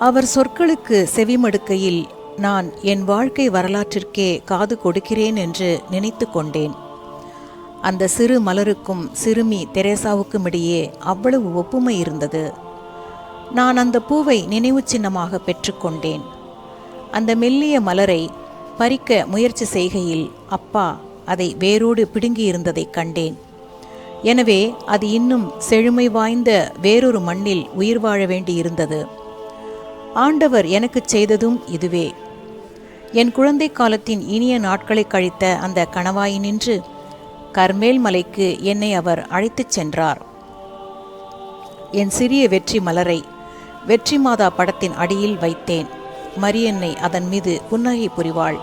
அவர் சொற்களுக்கு செவிமடுக்கையில் நான் என் வாழ்க்கை வரலாற்றிற்கே காது கொடுக்கிறேன் என்று நினைத்து கொண்டேன். அந்த சிறு மலருக்கும் சிறுமி தெரேசாவுக்கும் இடையே அவ்வளவு ஒப்புமை இருந்தது. நான் அந்த பூவை நினைவு சின்னமாக பெற்றுக்கொண்டேன் அந்த மெல்லிய மலரை பறிக்க முயற்சி செய்கையில் அப்பா அதை வேரோடு பிடுங்கியிருந்ததைக் கண்டேன். எனவே அது இன்னும் செழுமை வாய்ந்த வேறொரு மண்ணில் உயிர் வாழ வேண்டியிருந்தது. ஆண்டவர் எனக்குச் செய்ததும் இதுவே. என் குழந்தை காலத்தின் இனிய நாட்களை கழித்த அந்த கணவாயினின்று கர்மேல் மலைக்கு என்னை அவர் அழைத்துச் சென்றார். என் சிறிய வெற்றி மலரை வெற்றி மாதா படத்தின் அடியில் வைத்தேன். மரியன்னை அதன் மீது புன்னகை புரிவாள்.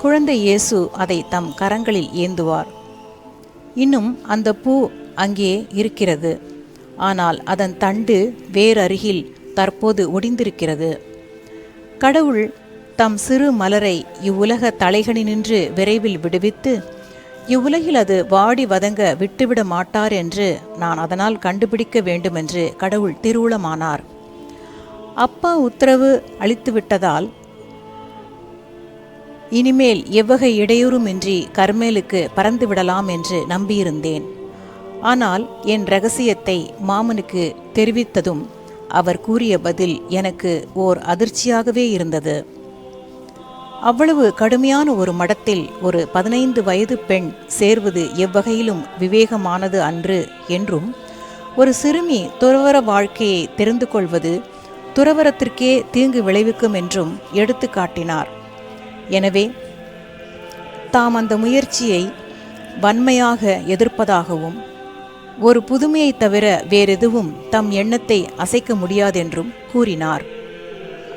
குழந்தை இயேசு அதை தம் கரங்களில் ஏந்துவார். இன்னும் அந்த பூ அங்கே இருக்கிறது. ஆனால் அதன் தண்டு வேறருகில் தற்போது ஒடிந்திருக்கிறது. கடவுள் தம் சிறு மலரை இவ்வுலக தலைகணினின்று விரைவில் விடுவித்து இவ்வுலகில் அது வாடி வதங்க விட்டுவிட மாட்டார் என்று நான் அதனால் கண்டுபிடிக்க வேண்டுமென்று கடவுள் திருவுளமானார். அப்பா உத்தரவு அளித்துவிட்டதால் இனிமேல் எவ்வகை இடையூறுமின்றி கர்மேலுக்கு பறந்து விடலாம் என்று நம்பியிருந்தேன். ஆனால் என் ரகசியத்தை மாமனுக்கு தெரிவித்ததும் அவர் கூறிய பதில் எனக்கு ஓர் அதிர்ச்சியாகவே இருந்தது. அவ்வளவு கடுமையான ஒரு மடத்தில் ஒரு பதினைந்து வயது பெண் சேர்வது எவ்வகையிலும் விவேகமானது அன்று என்றும் ஒரு சிறுமி துறவர வாழ்க்கையை தெரிந்து கொள்வது துறவரத்திற்கே தீங்கு விளைவிக்கும் என்றும் எடுத்து காட்டினார். எனவே தாம் அந்த முயற்சியை வன்மையாக எதிர்ப்பதாகவும் ஒரு புதுமையை தவிர வேறெதுவும் தம் எண்ணத்தை அசைக்க முடியாதென்றும் கூறினார்.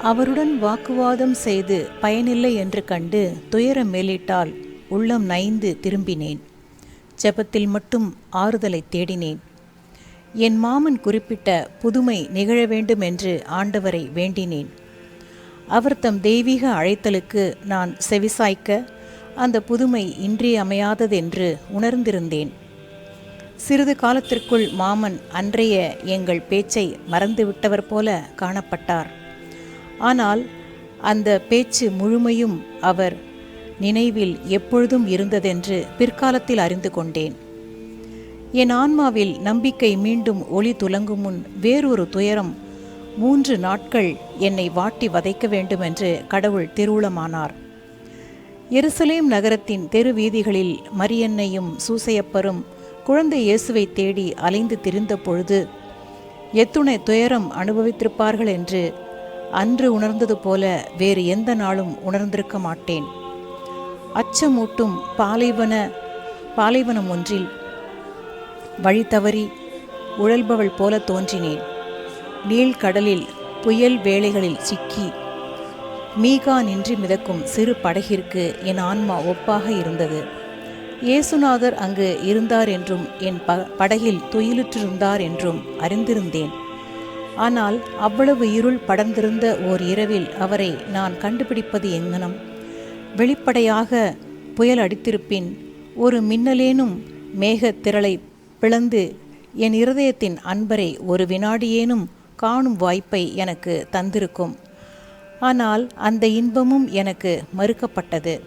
அவருடன் வாக்குவாதம் செய்து பயனில்லை என்று கண்டு துயரம் மேலிட்டால் உள்ளம் நைந்து திரும்பினேன். ஜெபத்தில் மட்டும் ஆறுதலை தேடினேன். என் மாமன் குறிப்பிட்ட புதுமை நிகழ வேண்டும் என்று ஆண்டவரை வேண்டினேன். அவர் தம் தெய்வீக அழைத்தலுக்கு நான் செவிசாய்க்க அந்த புதுமை இன்றியமையாததென்று உணர்ந்திருந்தேன். சிறிது காலத்திற்குள் மாமன் அன்றைய எங்கள் பேச்சை மறந்துவிட்டவர் போல காணப்பட்டார். ஆனால் அந்த பேச்சு முழுமையும் அவர் நினைவில் எப்பொழுதும் இருந்ததென்று பிற்காலத்தில் அறிந்து கொண்டேன். என் ஆன்மாவில் நம்பிக்கை மீண்டும் ஒளி துலங்கும் முன் வேறொரு துயரம் மூன்று நாட்கள் என்னை வாட்டி வதைக்க வேண்டுமென்று கடவுள் திருவுளமானார். எருசலேம் நகரத்தின் தெரு வீதிகளில் மரியன்னையும் சூசையப்பரும் குழந்தை இயேசுவை தேடி அலைந்து திரிந்த பொழுது எத்துணை துயரம் அனுபவித்திருப்பார்கள் என்று அன்று உணர்ந்தது போல வேறு எந்த நாளும் உணர்ந்திருக்க மாட்டேன். அச்சமூட்டும் பாலைவன பாலைவனம் ஒன்றில் வழி தவறி உழல்பவள் போல தோன்றினேன். நீழ்கடலில் புயல் வேளைகளில் சிக்கி மீகா நின்றி மிதக்கும் சிறு படகிற்கு என் ஆன்மா ஒப்பாக இருந்தது. இயேசுநாதர் அங்கு இருந்தார் என்றும் என் ப படகில் துயிலுற்றிருந்தார் என்றும் அறிந்திருந்தேன். ஆனால் அவ்வளவு இருள் படர்ந்திருந்த ஓர் இரவில் அவரை நான் கண்டுபிடிப்பது எங்கனம் வெளிப்படையாக புயல் அடித்திருப்பின் ஒரு மின்னலேனும் மேகத் திரளை பிளந்து என் இருதயத்தின் அன்பரை ஒரு வினாடியேனும் காணும் வாய்ப்பை எனக்கு தந்திருக்கும். ஆனால் அந்த இன்பமும் எனக்கு மறுக்கப்பட்டது.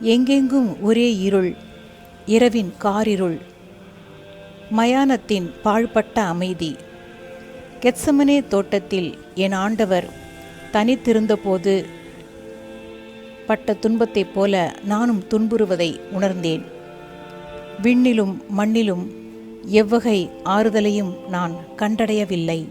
எங்கெங்கும் ஒரே இருள் இரவின் காரிருள். மயானத்தின் பாழ்பட்ட அமைதி. கெட்சமனே தோட்டத்தில் என் ஆண்டவர் தனித்திருந்தபோது பட்ட துன்பத்தைப் போல நானும் துன்புறுவதை உணர்ந்தேன். விண்ணிலும் மண்ணிலும் எவ்வகை ஆறுதலையும் நான் கண்டடையவில்லை.